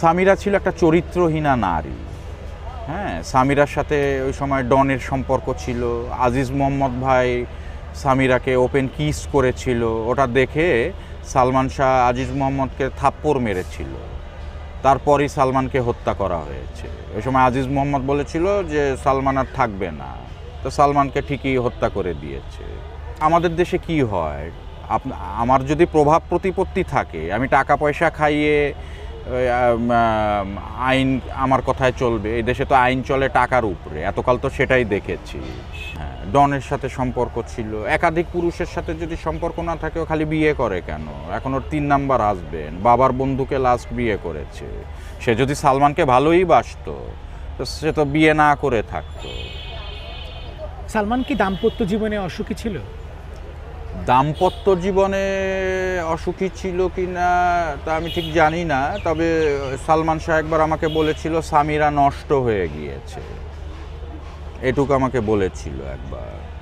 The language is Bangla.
সামিরা ছিল একটা চরিত্রহীনা নারী। হ্যাঁ সামিরার সাথে ওই সময় ডনের সম্পর্ক ছিল। আজিজ মোহাম্মদ ভাই সামিরাকে ওপেন কিস করেছিল। ওটা দেখে সালমান শাহ আজিজ মোহাম্মদকে থাপ্পড় মেরেছিল। তারপরই সালমানকে হত্যা করা হয়েছে। ওই সময় আজিজ মোহাম্মদ বলেছিল যে, সালমান আর থাকবে না। তো সালমানকে ঠিকই হত্যা করে দিয়েছে। আমাদের দেশে কি হয়? আমার যদি প্রভাব প্রতিপত্তি থাকে, আমি টাকা পয়সা খাইয়ে আইন আমার কথায় চলবে। এই দেশে তো আইন চলে টাকার উপরে। এতকাল তো সেটাই দেখেছি। হ্যাঁ ডনের সাথে সম্পর্ক ছিল। একাধিক পুরুষের সাথে যদি সম্পর্ক না থাকে খালি বিয়ে করে কেন? এখন ওর তিন নাম্বার আসবেন বাবার বন্ধুকে লাস্ট বিয়ে করেছে। সে যদি সালমানকে ভালোই বাসতো, তো সে তো বিয়ে না করে থাকতো। সালমান কি দাম্পত্য জীবনে অসুখী ছিল? দাম্পত্য জীবনে অসুখী ছিল কি না, তা আমি ঠিক জানি না, তবে সালমান শাহ একবার আমাকে বলেছিল, সামিরা নষ্ট হয়ে গিয়েছে। এটুকু আমাকে বলেছিল একবার।